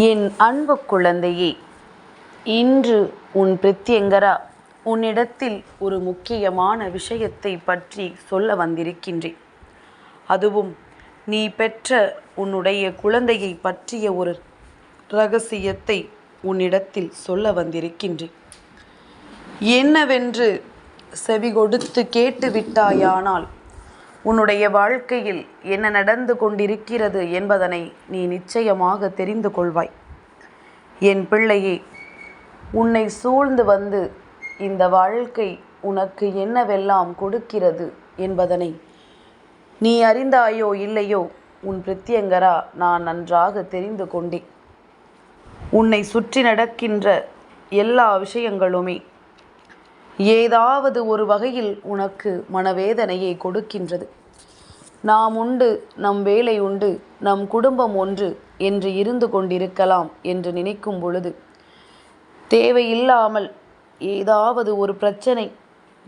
என் அன்பு குழந்தையே இன்று உன் பிரத்யங்கரா உன்னிடத்தில் ஒரு முக்கியமான விஷயத்தை பற்றி சொல்ல வந்திருக்கின்றேன். அதுவும் நீ பெற்ற உன்னுடைய குழந்தையை பற்றிய ஒரு ரகசியத்தை உன்னிடத்தில் சொல்ல வந்திருக்கின்றேன். என்னவென்று செவி கொடுத்து கேட்டு விட்டாயானால் உன்னுடைய வாழ்க்கையில் என்ன நடந்து கொண்டிருக்கிறது என்பதனை நீ நிச்சயமாக தெரிந்து கொள்வாய். என் பிள்ளையே உன்னை சூழ்ந்து வந்து இந்த வாழ்க்கை உனக்கு என்னவெல்லாம் கொடுக்கிறது என்பதனை நீ அறிந்தாயோ இல்லையோ உன் பிரித்தியங்கரா நான் நன்றாக தெரிந்து கொண்டேன். உன்னை சுற்றி நடக்கின்ற எல்லா விஷயங்களுமே ஏதாவது ஒரு வகையில் உனக்கு மனவேதனையை கொடுக்கின்றது. நாம் உண்டு நம் வேலை உண்டு நம் குடும்பம் ஒன்று என்று இருந்து கொண்டிருக்கலாம் என்று நினைக்கும் பொழுது தேவையில்லாமல் ஏதாவது ஒரு பிரச்சனை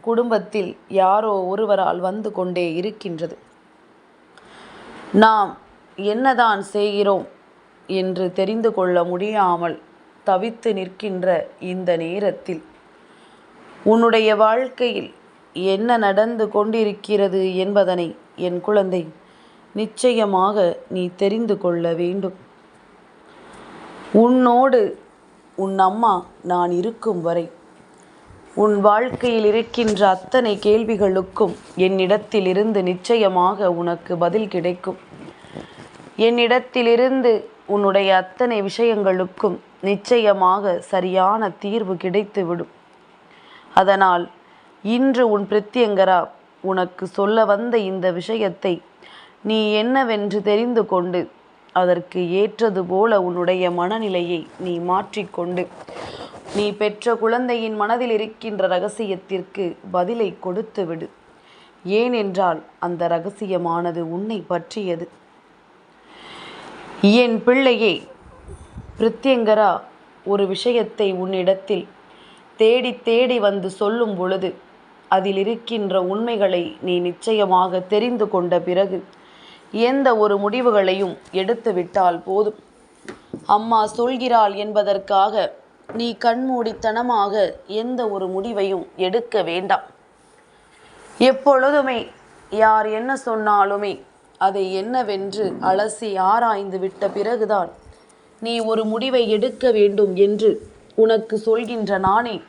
குடும்பத்தில் யாரோ ஒருவரால் வந்து கொண்டே இருக்கின்றது. நாம் என்னதான் செய்கிறோம் என்று தெரிந்து கொள்ள முடியாமல் தவித்து நிற்கின்ற இந்த நேரத்தில் உன்னுடைய வாழ்க்கையில் என்ன நடந்து கொண்டிருக்கிறது என்பதனை என் குழந்தை நிச்சயமாக நீ தெரிந்து கொள்ள வேண்டும். உன்னோடு உன் அம்மா நான் இருக்கும் வரை உன் வாழ்க்கையில் இருக்கின்ற அத்தனை கேள்விகளுக்கும் என்னிடத்திலிருந்து நிச்சயமாக உனக்கு பதில் கிடைக்கும். என்னிடத்திலிருந்து உன்னுடைய அத்தனை விஷயங்களுக்கும் நிச்சயமாக சரியான தீர்வு கிடைத்துவிடும். அதனால் இன்று உன் பிரத்யங்கரா உனக்கு சொல்ல வந்த இந்த விஷயத்தை நீ என்னவென்று தெரிந்து கொண்டு அதற்கு ஏற்றது போல உன்னுடைய மனநிலையை நீ மாற்றிக்கொண்டு நீ பெற்ற குழந்தையின் மனதில் இருக்கின்ற ரகசியத்திற்கு பதிலை கொடுத்து விடு. ஏனென்றால் அந்த ரகசியமானது உன்னை பற்றியது. என் பிள்ளையே பிரித்யங்கரா ஒரு விஷயத்தை உன்னிடத்தில் தேடி தேடி வந்து சொல்லும் பொழுது அதில் இருக்கின்ற உண்மைகளை நீ நிச்சயமாக தெரிந்து கொண்ட பிறகு எந்த ஒரு முடிவுகளையும் எடுத்து விட்டால் போதும். அம்மா சொல்கிறாள் என்பதற்காக நீ கண்மூடித்தனமாக எந்த ஒரு முடிவையும் எடுக்க வேண்டாம். எப்பொழுதுமே யார் என்ன சொன்னாலுமே அதை என்னவென்று அலசி ஆராய்ந்து விட்ட பிறகுதான் நீ ஒரு முடிவை எடுக்க வேண்டும் என்று உனக்கு சொல்கின்ற நானே.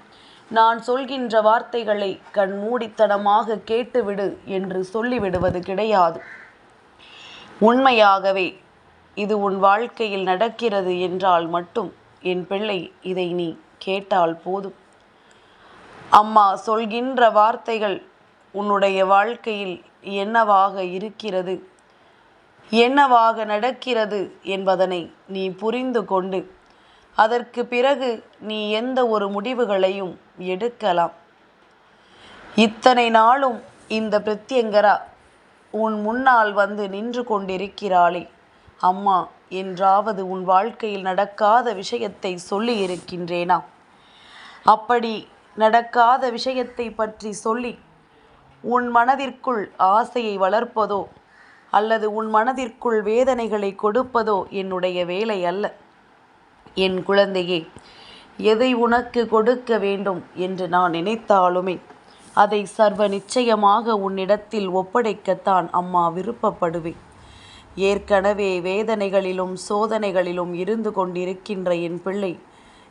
நான் சொல்கின்ற வார்த்தைகளை கண் மூடித்தனமாக கேட்டுவிடு என்று சொல்லிவிடுவது கிடையாது. உண்மையாகவே இது உன் வாழ்க்கையில் நடக்கிறது என்றால் மட்டும் என் பிள்ளை இதை நீ கேட்டால் போதும். அம்மா சொல்கின்ற வார்த்தைகள் உன்னுடைய வாழ்க்கையில் என்னவாக இருக்கிறது? என்னவாக நடக்கிறது என்பதனை நீ புரிந்து கொண்டு அதற்கு பிறகு நீ எந்த ஒரு முடிவுகளையும் எடுக்கலாம். இத்தனை நாளும் இந்த பிரத்யங்கரா உன் முன்னால் வந்து நின்று கொண்டிருக்கிறாளே. அம்மா என்றாவது உன் வாழ்க்கையில் நடக்காத விஷயத்தை சொல்லி இருக்கின்றேனா அப்படி நடக்காத விஷயத்தை பற்றி சொல்லி உன் மனதிற்குள் ஆசையை வளர்ப்பதோ அல்லது உன் மனதிற்குள் வேதனைகளை கொடுப்பதோ என்னுடைய வேலை அல்ல. என் குழந்தையே எதை உனக்கு கொடுக்க வேண்டும் என்று நான் நினைத்தாலுமே அதை சர்வ நிச்சயமாக உன்னிடத்தில் ஒப்படைக்கத்தான் அம்மா விருப்பப்படுவேன். ஏற்கனவே வேதனைகளிலும் சோதனைகளிலும் இருந்து கொண்டிருக்கின்ற என் பிள்ளை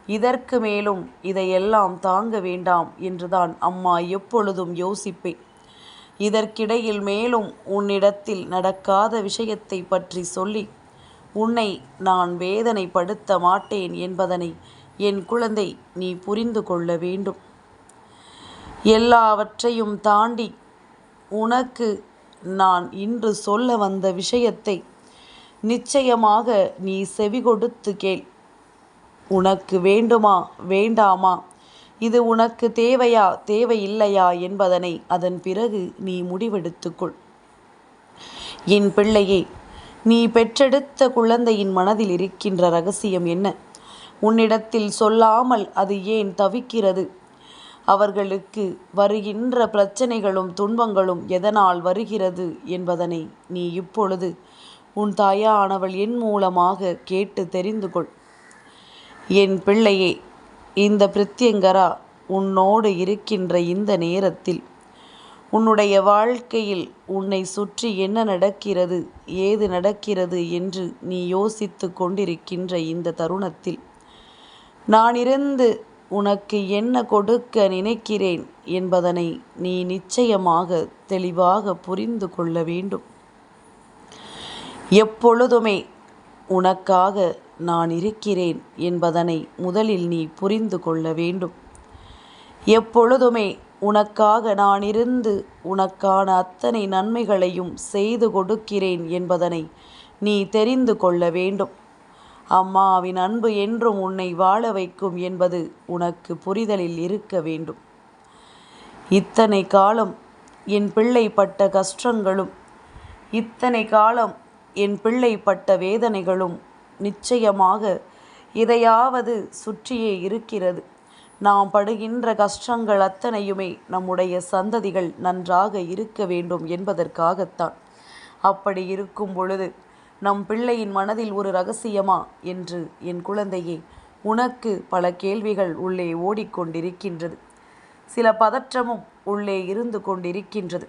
இதற்கு மேலும் இதையெல்லாம் தாங்க வேண்டாம் என்றுதான் அம்மா எப்பொழுதும் யோசிப்பேன். இதற்கிடையில் மேலும் உன்னிடத்தில் நடக்காத விஷயத்தை பற்றி சொல்லி உன்னை நான் வேதனைப்படுத்த மாட்டேன் என்பதனை என் குழந்தை நீ புரிந்து கொள்ள வேண்டும். எல்லாவற்றையும் தாண்டி உனக்கு நான் இன்று சொல்ல வந்த விஷயத்தை நிச்சயமாக நீ செவி கொடுத்து கேள். உனக்கு வேண்டுமா வேண்டாமா? இது உனக்கு தேவையா தேவையில்லையா என்பதனை அதன் பிறகு நீ முடிவெடுத்துக்கொள். என் பிள்ளையே நீ பெற்றெடுத்த குழந்தையின் மனதில் இருக்கின்ற ரகசியம் என்ன? உன்னிடத்தில் சொல்லாமல் அது ஏன் தவிக்கிறது? அவர்களுக்கு வருகின்ற பிரச்சனைகளும் துன்பங்களும் எதனால் வருகிறது என்பதனை நீ இப்பொழுது உன் தாயானவள் என் மூலமாக கேட்டு தெரிந்து கொள். என் பிள்ளையே இந்த பிரித்யங்கரா உன்னோடு இருக்கின்ற இந்த நேரத்தில் உன்னுடைய வாழ்க்கையில் உன்னை சுற்றி என்ன நடக்கிறது ஏது நடக்கிறது என்று நீ யோசித்து கொண்டிருக்கின்ற இந்த தருணத்தில் நான் இருந்து உனக்கு என்ன கொடுக்க நினைக்கிறேன் என்பதனை நீ நிச்சயமாக தெளிவாக புரிந்து கொள்ள வேண்டும். எப்பொழுதுமே உனக்காக நான் இருக்கிறேன் என்பதனை முதலில் நீ புரிந்து கொள்ள வேண்டும். எப்பொழுதுமே உனக்காக நான் இருந்து உனக்கான அத்தனை நன்மைகளையும் செய்து கொடுக்கிறேன் என்பதனை நீ தெரிந்து கொள்ள வேண்டும். அம்மாவின் அன்பு என்றும் உன்னை வாழ வைக்கும் என்பது உனக்கு புரிதலில் இருக்க வேண்டும். இத்தனை காலம் என் பிள்ளை பட்ட கஷ்டங்களும் இத்தனை காலம் என் பிள்ளை பட்ட வேதனைகளும் நிச்சயமாக இதையாவது சுற்றியே இருக்கிறது. நாம் படுகின்ற கஷ்டங்கள் அத்தனையுமே நம்முடைய சந்ததிகள் நன்றாக இருக்க வேண்டும் என்பதற்காகத்தான். அப்படி இருக்கும் பொழுது நம் பிள்ளையின் மனதில் ஒரு ரகசியமா என்று என் குழந்தையே உனக்கு பல கேள்விகள் உள்ளே ஓடிக்கொண்டிருக்கின்றது. சில பதற்றமும் உள்ளே இருந்து கொண்டிருக்கின்றது.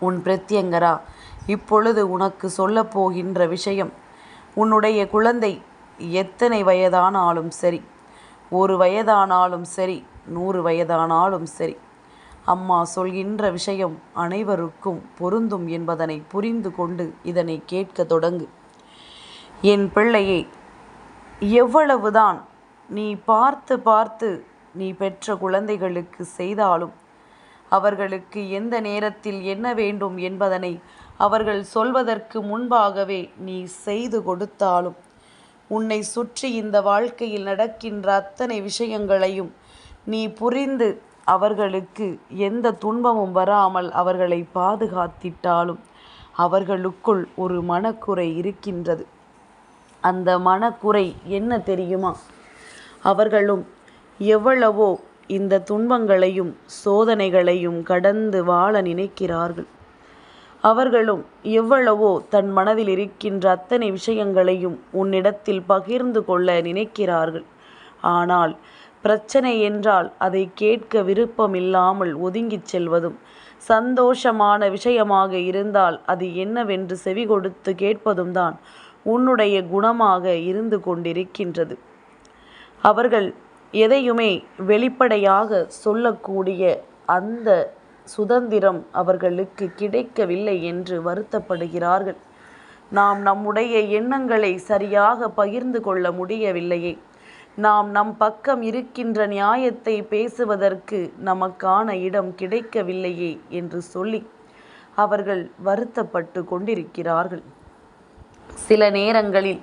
உன் பிரத்யங்கரா இப்பொழுது உனக்கு சொல்லப்போகின்ற விஷயம் உன்னுடைய குழந்தை எத்தனை வயதானாலும் சரி. ஒரு வயதானாலும் சரி நூறு வயதானாலும் சரி. அம்மா சொல்கின்ற விஷயம் அனைவருக்கும் பொருந்தும் என்பதனை புரிந்து கொண்டு இதனை கேட்க தொடங்கு. என் பிள்ளையே எவ்வளவுதான் நீ பார்த்து பார்த்து நீ பெற்ற குழந்தைகளுக்கு செய்தாலும் அவர்களுக்கு எந்த நேரத்தில் என்ன வேண்டும் என்பதனை அவர்கள் சொல்வதற்கு முன்பாகவே நீ செய்து கொடுத்தாலும் உன்னை சுற்றி இந்த வாழ்க்கையில் நடக்கின்ற அத்தனை விஷயங்களையும் நீ புரிந்து அவர்களுக்கு எந்த துன்பமும் வராமல் அவர்களை பாதுகாத்திட்டாலும் அவர்களுக்குள் ஒரு மனக்குறை இருக்கின்றது. அந்த மனக்குறை என்ன தெரியுமா? அவர்களும் எவ்வளவோ இந்த துன்பங்களையும் சோதனைகளையும் கடந்து வாழ நினைக்கிறார்கள். அவர்களும் எவ்வளவோ தன் மனதில் இருக்கின்ற அத்தனை விஷயங்களையும் உன்னிடத்தில் பகிர்ந்து கொள்ள நினைக்கிறார்கள். ஆனால் பிரச்சனை என்றால் அதை கேட்க விருப்பமில்லாமல் ஒதுங்கிச் செல்வதும் சந்தோஷமான விஷயமாக இருந்தால் அது என்னவென்று செவி கொடுத்து கேட்பதும் தான் உன்னுடைய குணமாக இருந்து கொண்டிருக்கின்றது. அவர்கள் எதையுமே வெளிப்படையாக சொல்லக்கூடிய அந்த சுதந்திரம் அவர்களுக்கு கிடைக்கவில்லை என்று வருத்தப்படுகிறார்கள். நாம் நம்முடைய எண்ணங்களை சரியாக பகிர்ந்து கொள்ள முடியவில்லையே. நாம் நம் பக்கம் இருக்கின்ற நியாயத்தை பேசுவதற்கு நமக்கான இடம் கிடைக்கவில்லையே என்று சொல்லி அவர்கள் வருத்தப்பட்டு கொண்டிருக்கிறார்கள். சில நேரங்களில்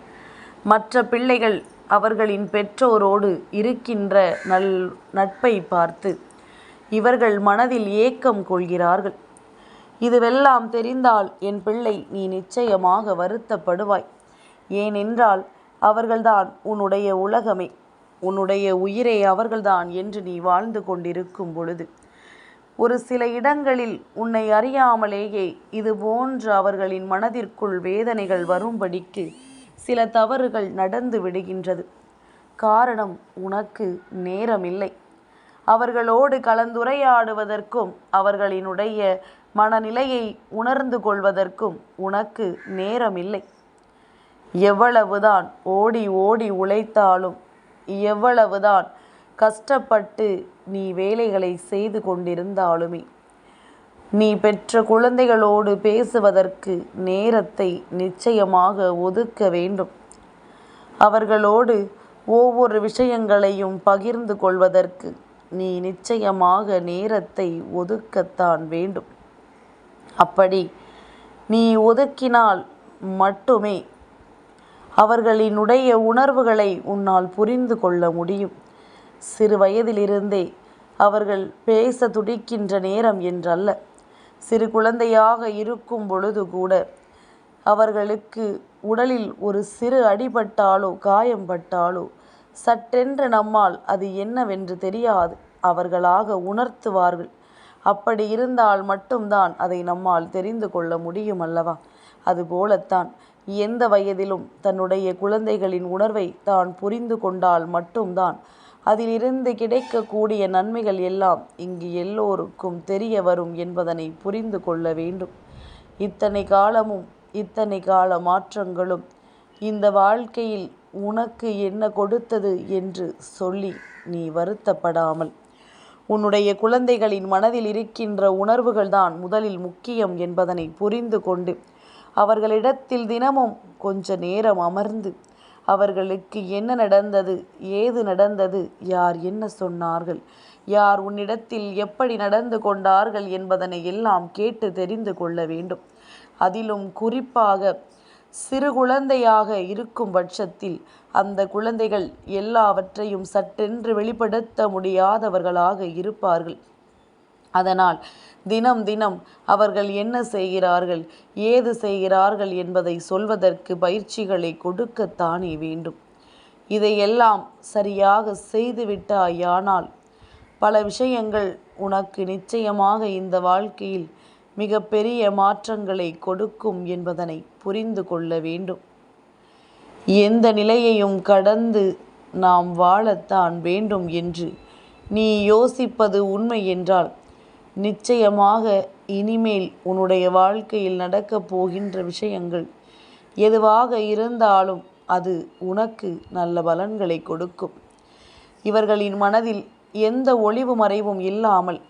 மற்ற பிள்ளைகள் அவர்களின் பெற்றோரோடு இருக்கின்ற நல் நட்பை பார்த்து இவர்கள் மனதில் ஏக்கம் கொள்கிறார்கள். இதுவெல்லாம் தெரிந்தால் என் பிள்ளை நீ நிச்சயமாக வருத்தப்படுவாய். ஏனென்றால் அவர்கள்தான் உன்னுடைய உலகமே. உன்னுடைய உயிரே அவர்கள்தான் என்று நீ வாழ்ந்து கொண்டிருக்கும் பொழுது. ஒரு சில இடங்களில் உன்னை அறியாமலேயே இது போன்று அவர்களின் மனதிற்குள் வேதனைகள் வரும்படிக்கு சில தவறுகள் நடந்து விடுகின்றது. காரணம் உனக்கு நேரமில்லை. அவர்களோடு கலந்துரையாடுவதற்கும் அவர்களினுடைய மனநிலையை உணர்ந்து கொள்வதற்கும் உனக்கு நேரமில்லை. எவ்வளவுதான் ஓடி ஓடி உழைத்தாலும் எவ்வளவுதான் கஷ்டப்பட்டு நீ வேலைகளை செய்து கொண்டிருந்தாலுமே நீ பெற்ற குழந்தைகளோடு பேசுவதற்கு நேரத்தை நிச்சயமாக ஒதுக்க வேண்டும். அவர்களோடு ஒவ்வொரு விஷயங்களையும் பகிர்ந்து கொள்வதற்கு நீ நிச்சயமாக நேரத்தை ஒதுக்கத்தான் வேண்டும். அப்படி நீ ஒதுக்கினால் மட்டுமே அவர்களினுடைய உணர்வுகளை உன்னால் புரிந்து கொள்ள முடியும். சிறு வயதிலிருந்தே அவர்கள் பேச துடிக்கின்ற நேரம் என்றல்ல. சிறு குழந்தையாக இருக்கும் பொழுது கூட அவர்களுக்கு உடலில் ஒரு சிறு அடிபட்டாலோ காயம்பட்டாலோ சட்டென்று நம்மால் அது என்னவென்று தெரியாது. அவர்களாக உணர்த்துவார்கள். அப்படி இருந்தால் மட்டும்தான் அதை நம்மால் தெரிந்து கொள்ள முடியும் அல்லவா? அதுபோலத்தான் எந்த வயதிலும் தன்னுடைய குழந்தைகளின் உணர்வை தான் புரிந்து கொண்டால் மட்டும்தான் அதிலிருந்து கிடைக்கக்கூடிய நன்மைகள் எல்லாம் இங்கு எல்லோருக்கும் தெரிய வரும் என்பதனை புரிந்து கொள்ள வேண்டும். இத்தனை காலமும் இத்தனை கால மாற்றங்களும் இந்த வாழ்க்கையில் உனக்கு என்ன கொடுத்தது என்று சொல்லி நீ வருத்தப்படாமல் உன்னுடைய குழந்தைகளின் மனதில் இருக்கின்ற உணர்வுகள்தான் முதலில் முக்கியம் என்பதனை புரிந்து கொண்டு அவர்களிடத்தில் தினமும் கொஞ்ச நேரம் அமர்ந்து அவர்களுக்கு என்ன நடந்தது ஏது நடந்தது யார் என்ன சொன்னார்கள் யார் உன்னிடத்தில் எப்படி நடந்து கொண்டார்கள் என்பதனை எல்லாம் கேட்டு தெரிந்து கொள்ள வேண்டும். அதிலும் குறிப்பாக சிறு குழந்தையாக இருக்கும் பட்சத்தில் அந்த குழந்தைகள் எல்லாவற்றையும் சட்டென்று வெளிப்படுத்த முடியாதவர்களாக இருப்பார்கள். அதனால் தினம் தினம் அவர்கள் என்ன செய்கிறார்கள் ஏது செய்கிறார்கள் என்பதை சொல்வதற்கு பயிற்சிகளை கொடுக்கத்தானே வேண்டும். இதையெல்லாம் சரியாக செய்துவிட்டாயானால் பல விஷயங்கள் உனக்கு நிச்சயமாக இந்த வாழ்க்கையில் மிகப்பெரிய மாற்றங்களை கொடுக்கும் என்பதனை புரிந்து கொள்ள வேண்டும். எந்த நிலையையும் கடந்து நாம் வாழத்தான் வேண்டும் என்று. நீ யோசிப்பது உண்மை என்றால் நிச்சயமாக இனிமேல் உன்னுடைய வாழ்க்கையில் நடக்கப் போகின்ற விஷயங்கள் எதுவாக இருந்தாலும் அது உனக்கு நல்ல பலன்களை கொடுக்கும். இவர்களின் மனதில் எந்த ஒளிவு மறைவும் இல்லாமல்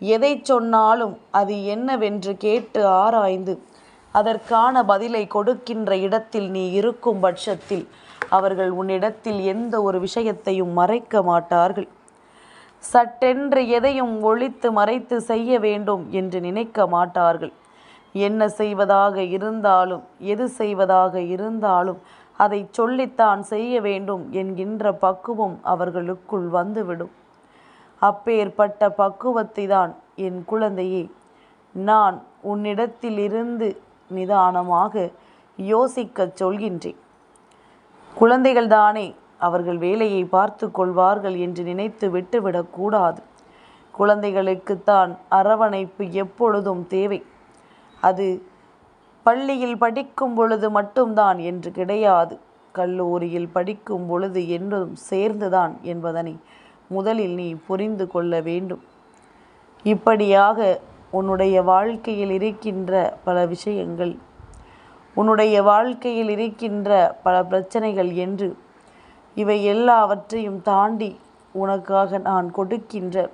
எதை சொன்னாலும் அது என்னவென்று கேட்டு ஆராய்ந்து அதற்கான பதிலை கொடுக்கின்ற இடத்தில் நீ இருக்கும் பட்சத்தில் அவர்கள் உன்னிடத்தில் எந்த ஒரு விஷயத்தையும் மறைக்க மாட்டார்கள். சட்டென்று எதையும் ஒழித்து மறைத்து செய்ய வேண்டும் என்று நினைக்க மாட்டார்கள். என்ன செய்வதாக இருந்தாலும் எது செய்வதாக இருந்தாலும் அதை சொல்லித்தான் செய்ய வேண்டும் என்கின்ற பக்குவம் அவர்களுக்குள் வந்துவிடும். அப்பேற்பட்ட பக்குவத்தை தான் என் குழந்தையே நான் உன்னிடத்தில் இருந்து நிதானமாக யோசிக்கச் சொல்கின்றேன். குழந்தைகள்தானே அவர்கள் வேலையை பார்த்து கொள்வார்கள் என்று நினைத்து விட்டுவிடக்கூடாது குழந்தைகளுக்குத்தான் அரவணைப்பு எப்பொழுதும் தேவை. அது பள்ளியில் படிக்கும் பொழுது மட்டும்தான் என்று கிடையாது. கல்லூரியில் படிக்கும் பொழுது என்றும் சேர்ந்துதான் என்பதனை முதலில் நீ புரிந்து கொள்ள வேண்டும். இப்படியாக உன்னுடைய வாழ்க்கையில் இருக்கின்ற பல விஷயங்கள் உன்னுடைய வாழ்க்கையில் இருக்கின்ற பல பிரச்சனைகள் என்று இவை எல்லாவற்றையும் தாண்டி உனக்காக நான் கொடுக்கின்ற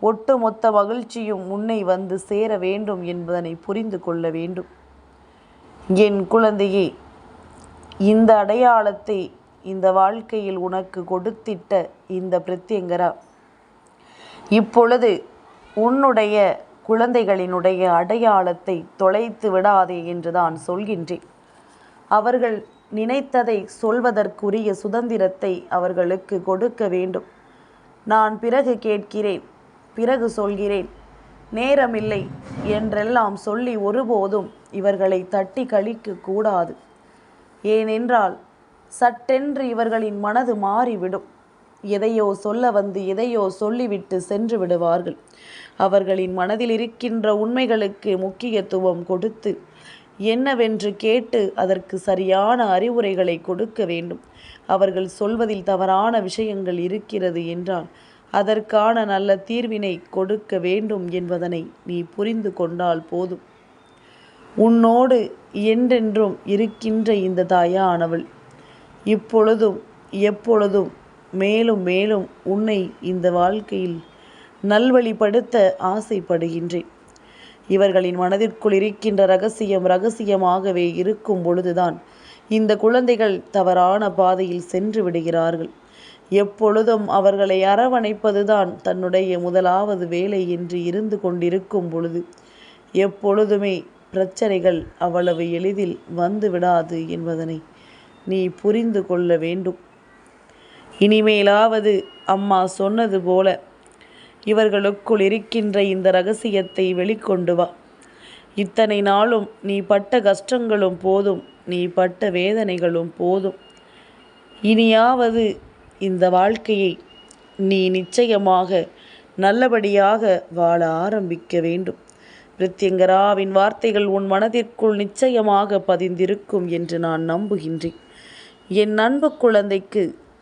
ஒட்டுமொத்த மகிழ்ச்சியும் உன்னை வந்து சேர வேண்டும் என்பதனை புரிந்து கொள்ள வேண்டும். என் குழந்தையே இந்த அடையாளத்தை இந்த வாழ்க்கையில் உனக்கு கொடுத்திட்ட இந்த பிரத்யங்கரா இப்பொழுது உன்னுடைய குழந்தைகளினுடைய அடையாளத்தை தொலைத்து விடாதே என்று தான் சொல்கின்றேன். அவர்கள் நினைத்ததை சொல்வதற்குரிய சுதந்திரத்தை அவர்களுக்கு கொடுக்க வேண்டும். நான் பிறகு கேட்கிறேன் பிறகு சொல்கிறேன் நேரமில்லை என்றெல்லாம் சொல்லி ஒருபோதும் இவர்களை தட்டி கழிக்க கூடாது. ஏனென்றால் சட்டென்று இவர்களின் மனது மாறிவிடும். எதையோ சொல்ல வந்து எதையோ சொல்லிவிட்டு சென்று விடுவார்கள். அவர்களின் மனதில் இருக்கின்ற உண்மைகளுக்கு முக்கியத்துவம் கொடுத்து என்னவென்று கேட்டு அதற்கு சரியான அறிவுரைகளை கொடுக்க வேண்டும். அவர்கள் சொல்வதில் தவறான விஷயங்கள் இருக்கிறது என்றால் அதற்கான நல்ல தீர்வினை கொடுக்க வேண்டும் என்பதனை நீ புரிந்து கொண்டால் போதும். உன்னோடு என்றென்றும் இருக்கின்ற இந்த தாயானவள் இப்பொழுதும் எப்பொழுதும் மேலும் மேலும் உன்னை இந்த வாழ்க்கையில் நல்வழிப்படுத்த ஆசைப்படுகின்றேன். இவர்களின் மனதிற்குள் இருக்கின்ற ரகசியம் ரகசியமாகவே இருக்கும் பொழுதுதான் இந்த குழந்தைகள் தவறான பாதையில் சென்று விடுகிறார்கள். எப்பொழுதும் அவர்களை அரவணைப்பதுதான் தன்னுடைய முதலாவது வேலை என்று இருந்து கொண்டிருக்கும் பொழுது எப்பொழுதுமே பிரச்சனைகள் அவ்வளவு எளிதில் வந்து விடாது என்பதனை நீ புரிந்து கொள்ள வேண்டும். இனிமேலாவது அம்மா சொன்னது போல இவர்களுக்குள் இருக்கின்ற இந்த ரகசியத்தை வெளிக்கொண்டு வா. இத்தனை நாளும் நீ பட்ட கஷ்டங்களும் போதும் நீ பட்ட வேதனைகளும் போதும். இனியாவது இந்த வாழ்க்கையை நீ நிச்சயமாக நல்லபடியாக வாழ ஆரம்பிக்க வேண்டும். பிரித்யங்கராவின் வார்த்தைகள் உன் மனதிற்குள் நிச்சயமாக பதிந்திருக்கும் என்று நான் நம்புகின்றேன். என் அன்பு குழந்தைக்கு